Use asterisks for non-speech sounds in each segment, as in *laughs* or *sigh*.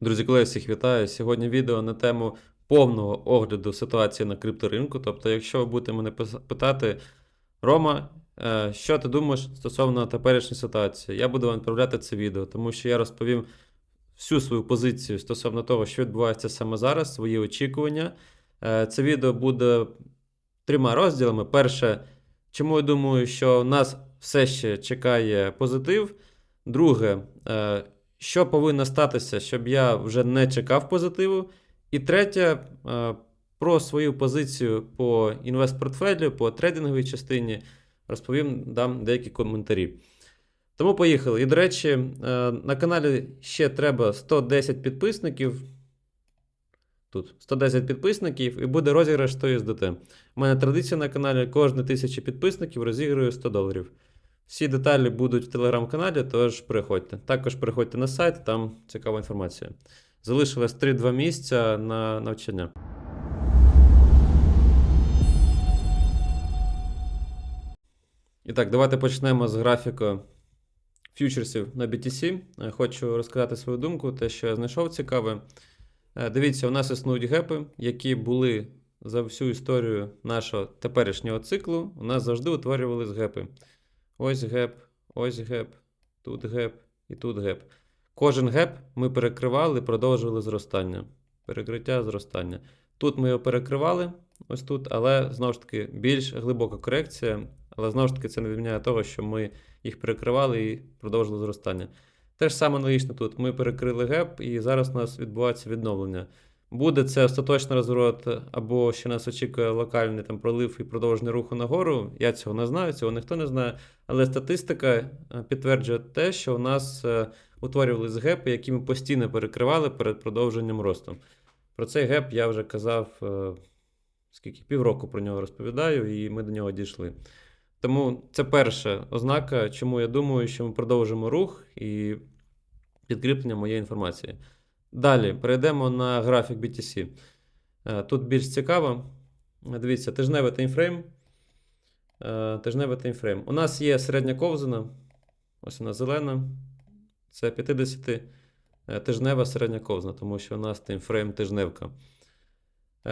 Друзі, колеги, всіх вітаю. Сьогодні відео на тему повного огляду ситуації на крипторинку. Тобто, якщо ви будете мене питати, Рома, е, що ти думаєш стосовно теперішньої ситуації, я буду вам відправляти це відео, тому що я розповім всю свою позицію стосовно того, що відбувається саме зараз, свої очікування. Е, Це відео буде трьома розділами. Перше, чому я думаю, що нас все ще чекає позитив. Друге, е, що повинно статися, щоб я вже не чекав позитиву. І третє, е, про свою позицію по інвестпортфелю, по трейдинговій частині розповім, дам деякі коментарі. Тому поїхали. І, до речі, е, на каналі ще треба 110 підписників. Тут 110 підписників і буде розіграш 100 USDT. У мене традиція на каналі кожне 1000 підписників розіграю 100 доларів. Всі деталі будуть в телеграм-каналі, тож приходьте. Також приходьте на сайт, там цікава інформація. Залишилось 3-2 місця на навчання. І так, давайте почнемо з графіку фьючерсів на BTC. Е, Хочу розказати свою думку, те, що я знайшов цікаве. Е, Дивіться, у нас існують гепи, які були за всю історію нашого теперішнього циклу. У нас завжди утворювались гепи. Ось геп, ось геп, тут геп і тут геп. Кожен геп ми перекривали, продовжували зростання. Перекриття, зростання. Тут ми його перекривали, ось тут, але знову ж таки більш глибока корекція. Але знову ж таки це не відміняє того, що ми їх перекривали і продовжили зростання. Те ж саме аналогічно тут. Ми перекрили геп, і зараз у нас відбувається відновлення. Буде це остаточний розворот, або ще нас очікує локальний там пролив і продовження руху нагору. Я цього не знаю, цього ніхто не знає. Але статистика е, підтверджує те, що у нас е, утворювались гепи, які ми постійно перекривали перед продовженням росту. Про цей геп я вже казав е, скільки півроку про нього розповідаю, і ми до нього дійшли. Тому це перша ознака, чому я думаю, що ми продовжимо рух і підкріплення моєї інформації. Далі перейдемо на графік BTC. Е, Тут більш цікаво. Дивіться, тижневий таймфрейм. Е, Тижневий таймфрейм. У нас є середня ковзана. Ось вона зелена. Це 50 е, тижнева середня ковзана, тому що у нас таймфрейм тижневка.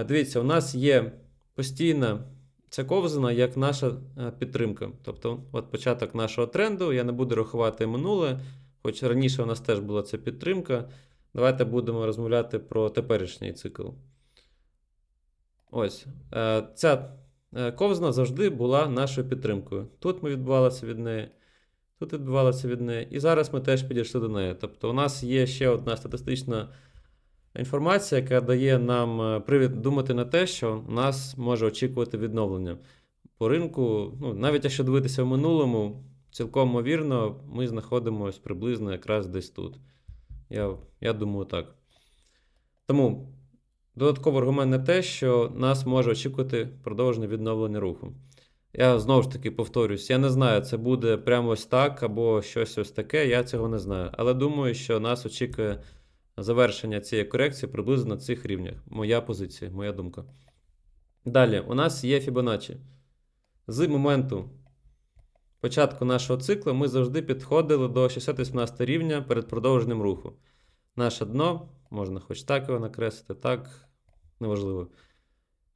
Дивіться, у нас є постійна ця ковзана як наша підтримка. Тобто, от початок нашого тренду. Я не буду рахувати минуле, хоч раніше у нас теж була ця підтримка. Давайте будемо розмовляти про теперішній цикл. Ось. Е, Ця е, ковзна завжди була нашою підтримкою. Тут ми відбувалися від неї, тут відбувалося від неї, і зараз ми теж підійшли до неї. Тобто, у нас є ще одна статистична інформація, яка дає нам е, привід думати на те, що нас може очікувати відновлення по ринку. Ну, навіть якщо дивитися в минулому, цілком ймовірно, ми знаходимося приблизно якраз десь тут. Я, я думаю, так. Тому додатковий аргумент на те, що нас може очікувати продовження відновлення руху. Я знову ж таки повторюсь, я не знаю, це буде прямо ось так або щось ось таке, я цього не знаю. Але думаю, що нас очікує завершення цієї корекції приблизно на цих рівнях. Моя позиція, моя думка. Далі, у нас є Fibonacci. З моменту початку нашого циклу ми завжди підходили до 618 рівня перед продовженням руху. Наше дно, можна хоч так його накреслити, так, неважливо.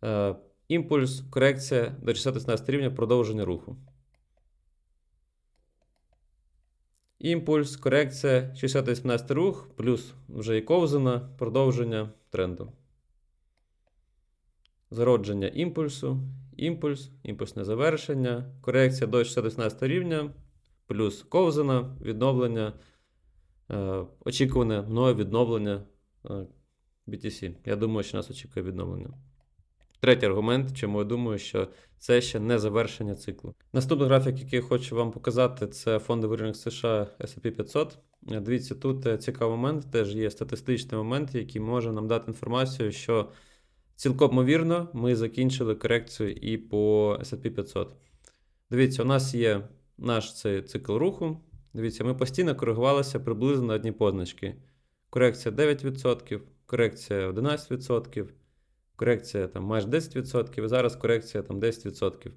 Е, імпульс, корекція до 618 рівня продовження руху. Імпульс, корекція, 618 рух, плюс вже і ковзана, продовження тренду. Зародження імпульсу, імпульс, імпульсне завершення, корекція до 618 рівня, плюс ковзана, відновлення, е, очікуване мною відновлення е, BTC. Я думаю, що нас очікує відновлення. Третій аргумент, чому я думаю, що це ще не завершення циклу. Наступний графік, який я хочу вам показати, це фондовий ринок США SP 500. Е, Дивіться, тут е, цікавий момент, теж є статистичний момент, який може нам дати інформацію, що цілком ймовірно ми закінчили корекцію і по SP 500. Дивіться, у нас є наш цей цикл руху. Дивіться, ми постійно коригувалися приблизно на одні позначки. Корекція 9%, корекція 11%, корекція там майже 10%, і зараз корекція там 10%.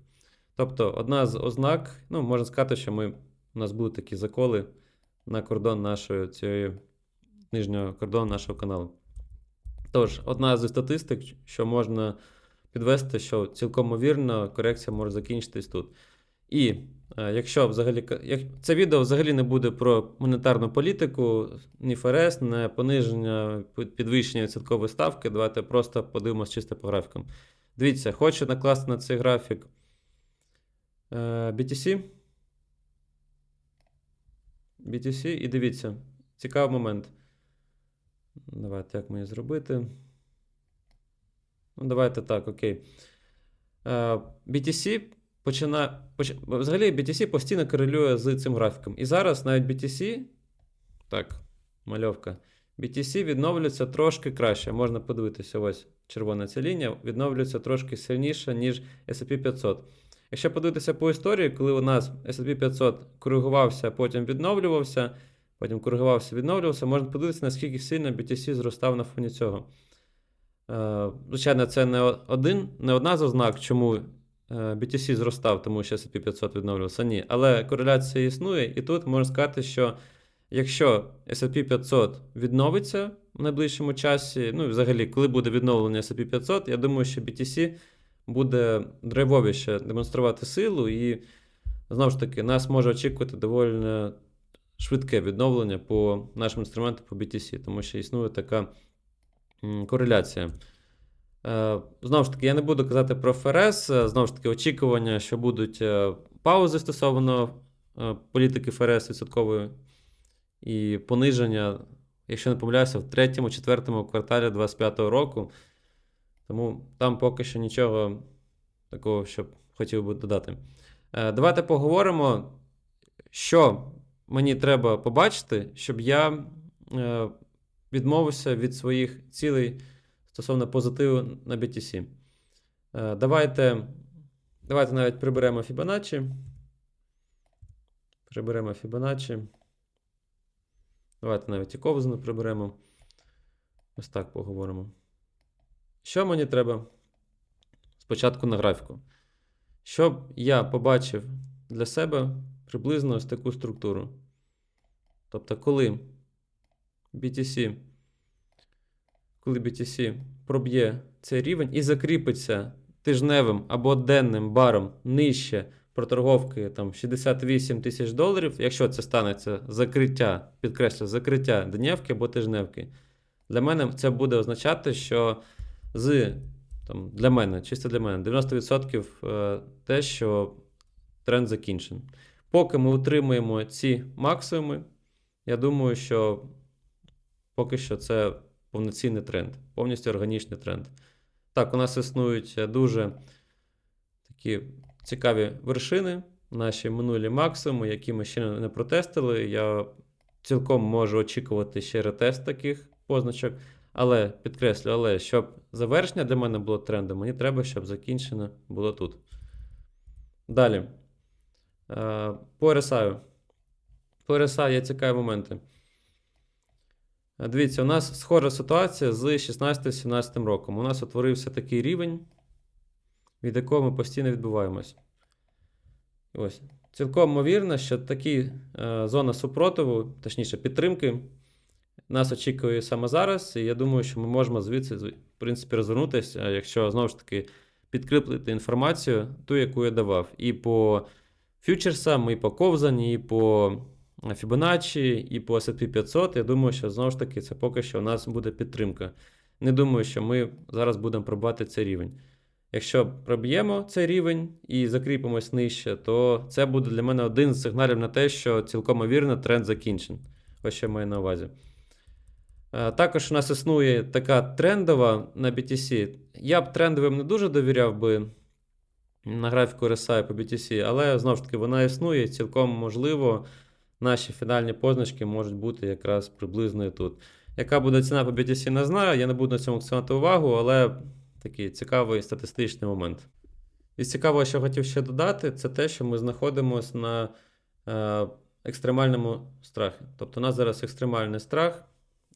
Тобто, одна з ознак, ну, можна сказати, що ми, у нас були такі заколи на кордон нашої цієї нижнього кордону нашого каналу. Тож, одна зі статистик, що можна підвести, що цілком ймовірно корекція може закінчитись тут. І е, якщо взагалі як, це відео взагалі не буде про монетарну політику, ні ФРС, не пониження, підвищення відсоткової ставки. Давайте просто подивимось чисто по графікам. Дивіться, хочу накласти на цей графік е, BTC. BTC, і дивіться, цікавий момент. Давайте як мені зробити. Ну, давайте так, окей. Е, BTC починає. Взагалі BTC постійно корелює з цим графіком. І зараз навіть BTC. Так, мальовка. BTC відновлюється трошки краще. Можна подивитися, ось червона ця лінія, відновлюється трошки сильніше, ніж SP 500. Якщо подивитися по історії, коли у нас SP 500 коригувався, потім відновлювався, потім коригувався, відновлювався, можна подивитися, наскільки сильно BTC зростав на фоні цього. Е, Звичайно, це не один, не одна з ознак, чому е, BTC зростав, тому що SP 500 відновлювався. Ні. Але кореляція існує, і тут можна сказати, що якщо SP 500 відновиться в найближчому часі, ну і взагалі, коли буде відновлення SP 500, я думаю, що BTC буде драйвовіше демонструвати силу, і знову ж таки, нас може очікувати доволі швидке відновлення по нашим інструментам по BTC, тому що існує така кореляція. Е, Знову ж таки, я не буду казати про ФРС. е, Знову ж таки, очікування, що будуть е, паузи стосовно політики ФРС відсоткової і пониження, якщо не помиляюся, в третьому, четвертому кварталі 2025 року. Тому там поки що нічого такого, що хотів би додати. Давайте поговоримо, що мені треба побачити, щоб я е, відмовився від своїх цілей стосовно позитиву на BTC. Е, Давайте, давайте навіть приберемо Fibonacci. Приберемо Fibonacci. Давайте навіть і ковзану приберемо. Ось так поговоримо. Що мені треба спочатку на графіку? Щоб я побачив для себе приблизно ось таку структуру. Тобто, коли BTC, коли BTC проб'є цей рівень і закріпиться тижневим або денним баром нижче проторговки там 68 тисяч доларів, якщо це станеться закриття, підкреслю, закриття дневки або тижневки, для мене це буде означати, що з там, для мене, чисто для мене, 90% е, те, що тренд закінчений. Поки ми утримуємо ці максимуми, я думаю, що поки що це повноцінний тренд, повністю органічний тренд. Так, у нас існують дуже такі цікаві вершини, наші минулі максимуми, які ми ще не протестили. Я цілком можу очікувати ще ретест таких позначок. Але підкреслю, але щоб завершення для мене було трендом, мені треба, щоб закінчено було тут. Далі. По RSI. По RSI є цікаві моменти. Е, Дивіться, у нас схожа ситуація з 16-17 роком. У нас утворився такий рівень, від якого ми постійно відбуваємось. Ось. Цілком ймовірно, що такі е, зона супротиву, точніше підтримки, нас очікує саме зараз, і я думаю, що ми можемо звідси, в принципі, розвернутися, якщо знову ж таки підкріплити інформацію, ту, яку я давав. І по фьючерсам, і по ковзані, і по Fibonacci, і по S&P 500. Я думаю, що знову ж таки це поки що у нас буде підтримка. Не думаю, що ми зараз будемо пробувати цей рівень. Якщо проб'ємо цей рівень і закріпимось нижче, то це буде для мене один з сигналів на те, що цілком ймовірно тренд закінчен. Ось що я маю на увазі. Е, Також у нас існує така трендова на BTC. Я б трендовим не дуже довіряв би на графіку RSI по BTC, але знову ж таки вона існує. Цілком можливо, наші фінальні позначки можуть бути якраз приблизно тут. Яка буде ціна по BTC, не знаю. Я не буду на цьому акцентувати увагу, але такий цікавий статистичний момент. І цікаво, що хотів ще додати, це те, що ми знаходимося на е, екстремальному страхі. Тобто, у нас зараз екстремальний страх,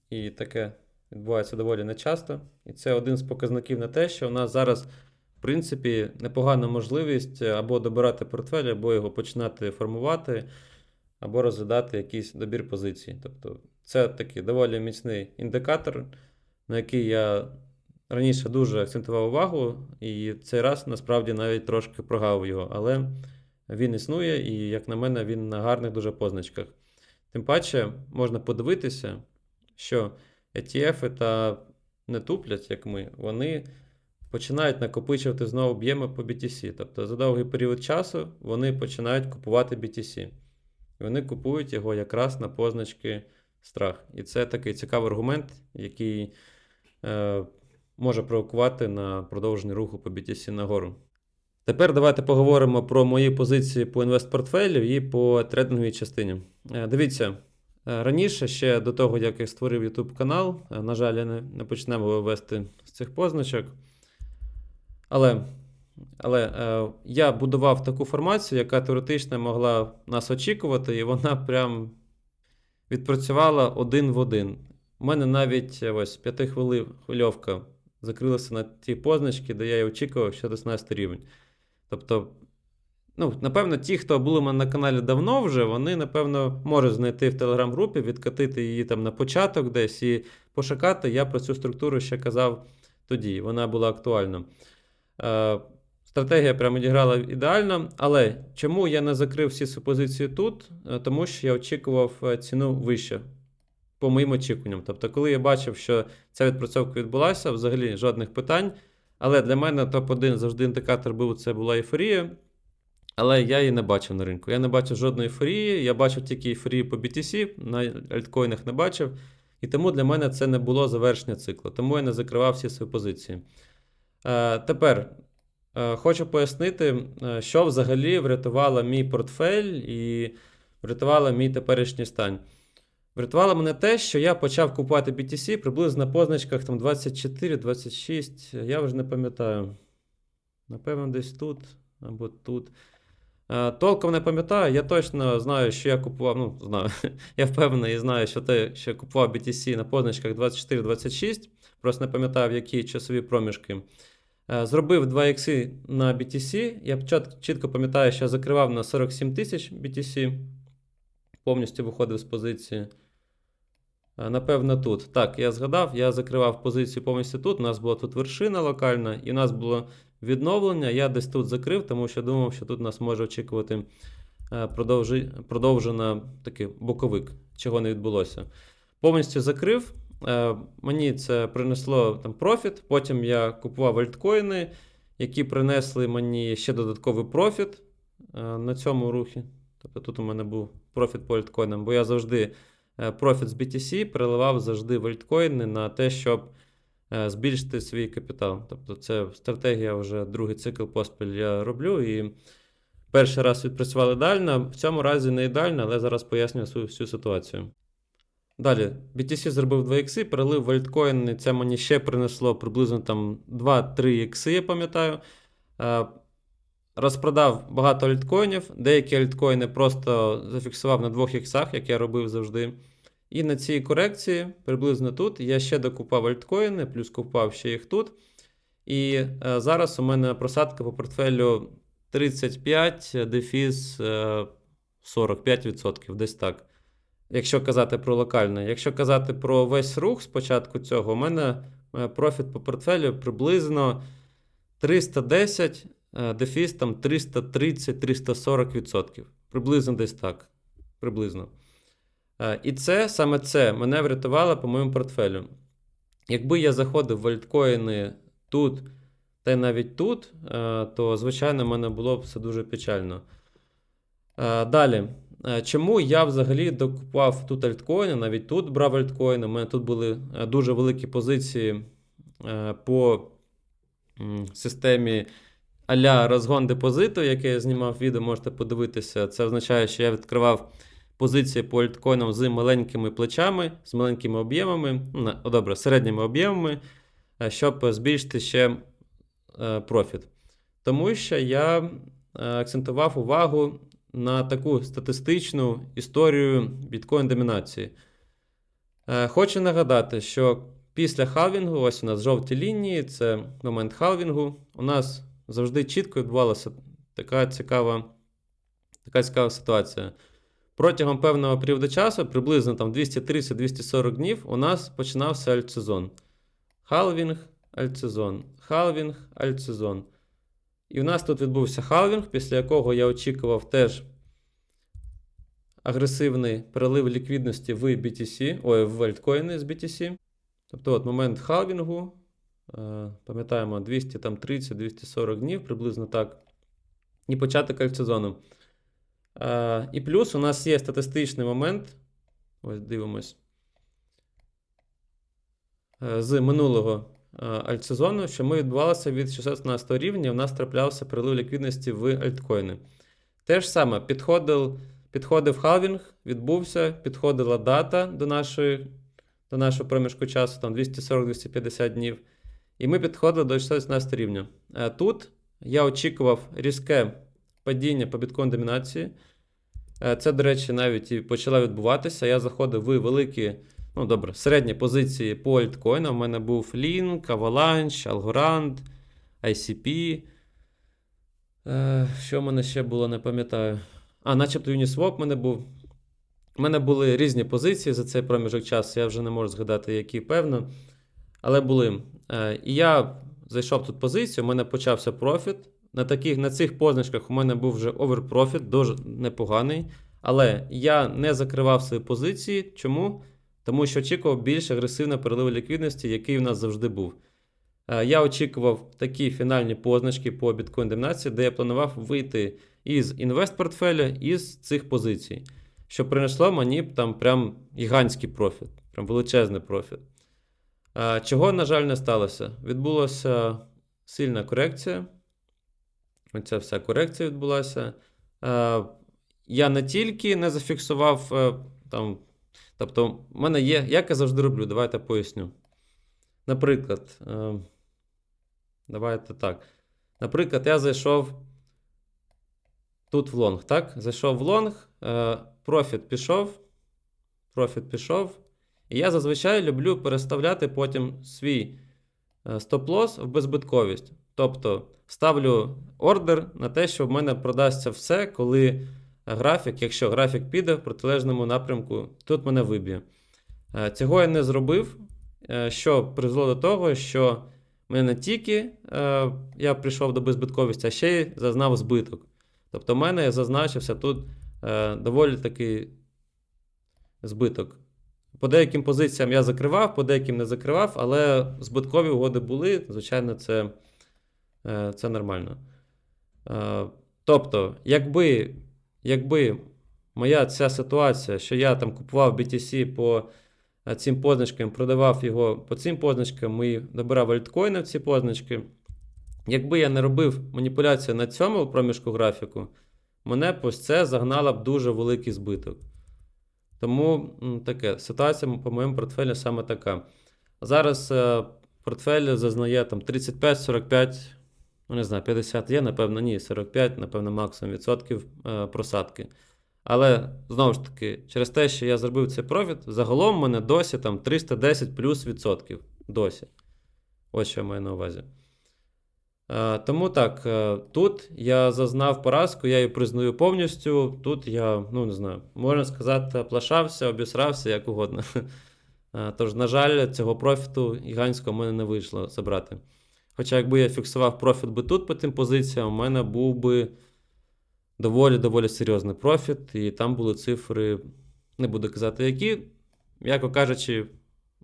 і таке відбувається доволі нечасто. І це один з показників на те, що у нас зараз, в принципі, непогана можливість або добирати портфель, або його починати формувати, або розглядати якийсь добір позицій. Тобто, Це такий доволі міцний індикатор, на який я раніше дуже акцентував увагу, і цей раз насправді навіть трошки прогавив його. Але він існує, і, як на мене, він на гарних дуже позначках. Тим паче, можна подивитися, що ETF та не туплять, як ми, вони починають накопичувати знову об'єми по BTC. Тобто за довгий період часу вони починають купувати BTC. І вони купують його якраз на позначки страх. І це такий цікавий аргумент, який е, може провокувати на продовження руху по BTC нагору. Тепер давайте поговоримо про мої позиції по інвестпортфелю і по трейдинговій частині. Е, Дивіться, е, раніше, ще до того, як я створив YouTube канал, е, на жаль, я не, не почнемо вести з цих позначок. Але, але е, я будував таку формацію, яка теоретично могла нас очікувати, і вона прям відпрацювала один в один. У мене навіть е, ось п'ятихвильовка закрилася на ті позначки, де я і очікував, що 16 рівень. Тобто, ну, напевно, ті, хто були у мене на каналі давно вже, вони, напевно, можуть знайти в телеграм-групі, відкатити її там на початок десь і пошукати. Я про цю структуру ще казав тоді, вона була актуальна. Е, Стратегія прямо відіграла ідеально, але чому я не закрив всі позиції тут? Е, Тому що я очікував е, ціну вище, по моїм очікуванням. Тобто, коли я бачив, що ця відпрацьовка відбулася, взагалі жодних питань. Але для мене топ-1 завжди індикатор був це була ейфорія. Але я її не бачив на ринку. Я не бачив жодної ейфорії, я бачив тільки ейфорію по BTC, на альткоїнах не бачив. І тому для мене це не було завершення циклу. Тому я не закривав всі свої позиції. Е, тепер е, хочу пояснити, е, що взагалі врятувало мій портфель і врятувало мій теперішній стан. Врятувало мене те, що я почав купувати BTC приблизно на позначках там 24-26, я вже не пам'ятаю. Напевно, десь тут або тут. Толком не пам'ятаю, я точно знаю, що я купував. Ну, знаю, *laughs* я впевнений і знаю, що те, що я купував BTC на позначках 24-26, просто не пам'ятаю, в які часові проміжки. Е, Зробив 2 ікси на BTC. Я чітко пам'ятаю, що я закривав на 47 тисяч BTC. Повністю виходив з позиції. Е, Напевно, тут. Так, я згадав, я закривав позицію повністю тут. У нас була тут вершина локальна, і у нас було відновлення. Я десь тут закрив, тому що думав, що тут нас може очікувати е, продовжена такий боковик, чого не відбулося. Повністю закрив. Е, Мені це принесло там профіт. Потім я купував альткоїни, які принесли мені ще додатковий профіт е, на цьому рухі. Тобто тут у мене був профіт по альткоїнам, бо я завжди е, профіт з BTC переливав завжди в альткоїни на те, щоб збільшити свій капітал. Тобто це стратегія вже другий цикл поспіль я роблю. І перший раз відпрацювали ідеально, в цьому разі не ідеально, але зараз пояснюю свою всю ситуацію. Далі, BTC зробив 2 ікси, перелив в альткоїни. Це мені ще принесло приблизно там 2-3 ікси, я пам'ятаю. Е, Розпродав багато альткоїнів. Деякі альткоїни просто зафіксував на 2 іксах, як я робив завжди. І на цій корекції, приблизно тут, я ще докупав альткоїни, плюс купав ще їх тут. І е, зараз у мене просадка по портфелю 35, дефіс е, 45%, десь так. Якщо казати про локальне. Якщо казати про весь рух спочатку цього, у мене е, профіт по портфелю приблизно 310, е, дефіс там 330-340%. Приблизно десь так. Приблизно. Е, І це саме це мене врятувало по моєму портфелю. Якби я заходив в альткоїни тут та й навіть тут, то, звичайно, в мене було б все дуже печально. Далі. Е, Чому я взагалі докупав тут альткоїни, навіть тут брав альткоїни. У мене тут були е, дуже великі позиції е, по системі а-ля розгон депозиту, яке я знімав відео, можете подивитися. Це означає, що я відкривав позиції по альткоїнам з маленькими плечами, з маленькими об'ємами, ну, добре, середніми об'ємами, щоб збільшити ще профіт. Тому що я акцентував увагу на таку статистичну історію біткоін-домінації. Е, Хочу нагадати, що після халвінгу, ось у нас жовті лінії, це момент халвінгу. У нас завжди чітко відбувалася така цікава, така цікава ситуація. протягом певного періоду часу, приблизно там 230-240 днів, у нас починався альтсезон. Халвінг, альтсезон, халвінг, альтсезон. І у нас тут відбувся халвінг, після якого я очікував теж агресивний перелив ліквідності в BTC, ой, в альткоїни з BTC. Тобто, от момент халвінгу, е, пам'ятаємо, 230-240 днів, приблизно так. І початок альтсезону. Е, і плюс у нас є статистичний момент. Ось дивимось. Е, з минулого альтсезону, що ми відбувалися від 617 рівня, у нас траплявся перелив ліквідності в альткоїни. Те ж саме, підходив, підходив халвінг, відбувся, підходила дата до нашої, до нашого проміжку часу, там 240-250 днів. І ми підходили до 617 рівня. Е, Тут я очікував різке падіння по біткоін домінації. Е, Це, до речі, навіть і почало відбуватися. Я заходив в великі, ну добре, середні позиції по альткоїнам. У мене був Link, Avalanche, Algorand, ICP. Е, Що в мене ще було, не пам'ятаю. А, начебто Uniswap в мене був. У мене були різні позиції за цей проміжок часу, я вже не можу згадати, які певно. Але були. Е, І я зайшов тут позицію, у мене почався профіт. На таких, на цих позначках у мене був вже оверпрофіт, дуже непоганий. Але я не закривав свої позиції. Чому? Тому що очікував більш агресивне переливу ліквідності, який у нас завжди був. Е, Я очікував такі фінальні позначки по біткоін домінації, де я планував вийти із інвест-портфеля із цих позицій, що принесло мені там прям гігантський профіт, прям величезний профіт. Е, Чого, на жаль, не сталося? Відбулася сильна корекція. Оця вся корекція відбулася. Е, Я не тільки не зафіксував там. Тобто, в мене є, як я завжди роблю, давайте поясню. Наприклад, е, давайте так. Наприклад, я зайшов тут в лонг, так? Зайшов в лонг, е, профіт пішов. Профіт пішов. І я зазвичай люблю переставляти потім свій е, стоп-лосс в беззбитковість. Тобто ставлю ордер на те, що в мене продасться все, коли графік, якщо графік піде в протилежному напрямку, тут мене виб'є. Е, Цього я не зробив, е, що призвело до того, що мене не тільки е, я прийшов до беззбитковості, а ще й зазнав збиток. Тобто, в мене зазначився тут доволі такий збиток. По деяким позиціям я закривав, по деяким не закривав, але збиткові угоди були. Звичайно, це, це нормально. Тобто, якби, якби моя ця ситуація, що я там купував BTC по е, цим позначкам, продавав його по цим позначкам і добирав альткоїни в ці позначки. Якби я не робив маніпуляцію на цьому проміжку графіку, мене ось це загнало б дуже великий збиток. Тому таке, ситуація по моєму портфелю саме така. Зараз е, портфель зазнає там 35-45, ну не знаю, 50 є, напевно, ні, 45, напевно, максимум відсотків е, просадки. Але знову ж таки, через те, що я зробив цей профіт, загалом в мене досі там 310 плюс відсотків. Досі. Ось що я маю на увазі. Е, Тому так, е, тут я зазнав поразку, я її признаю повністю. Тут я, ну не знаю, можна сказати, плашався, обісрався, як угодно. *laughs* Тож, на жаль, цього профіту гігантського в мене не вийшло забрати. Хоча, якби я фіксував профіт би тут по тим позиціям, у мене був би доволі-доволі серйозний профіт, і там були цифри, не буду казати, які, м'яко кажучи,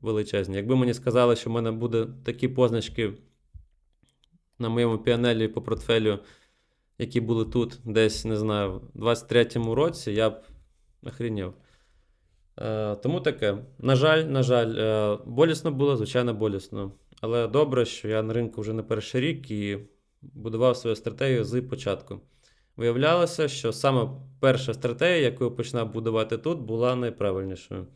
величезні. Якби мені сказали, що в мене буде такі позначки на моєму піанелі по портфелю, які були тут, десь, не знаю, в 23-му році, я б охренів. Е, тому таке. На жаль, на жаль, е, болісно було, звичайно, болісно. Але добре, що я на ринку вже не перший рік і будував свою стратегію з початку. Виявлялося, що саме перша стратегія, яку я починав будувати тут, була найправильнішою.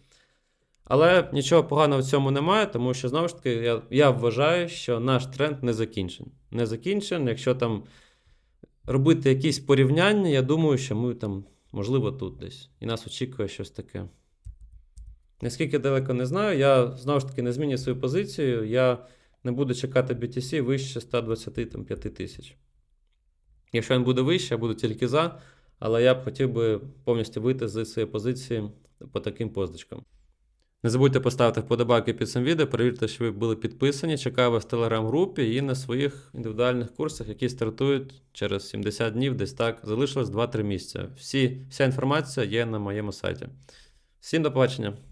Але нічого поганого в цьому немає, тому що знову ж таки я, я вважаю, що наш тренд не закінчений. Не закінчений. Якщо там робити якісь порівняння, я думаю, що ми там, можливо, тут десь. І нас очікує щось таке. Наскільки далеко не знаю, я знову ж таки не змінюю свою позицію. Я не буду чекати BTC вище 125 тисяч. Якщо він буде вище, я буду тільки за. але я б хотів би повністю вийти з цієї позиції по таким позначкам. Не забудьте поставити вподобайки під цим відео, перевірте, що ви були підписані. Чекаю вас в телеграм-групі і на своїх індивідуальних курсах, які стартують через 70 днів, десь так. Залишилось 2-3 місяця. Всі, вся інформація є на моєму сайті. Всім до побачення!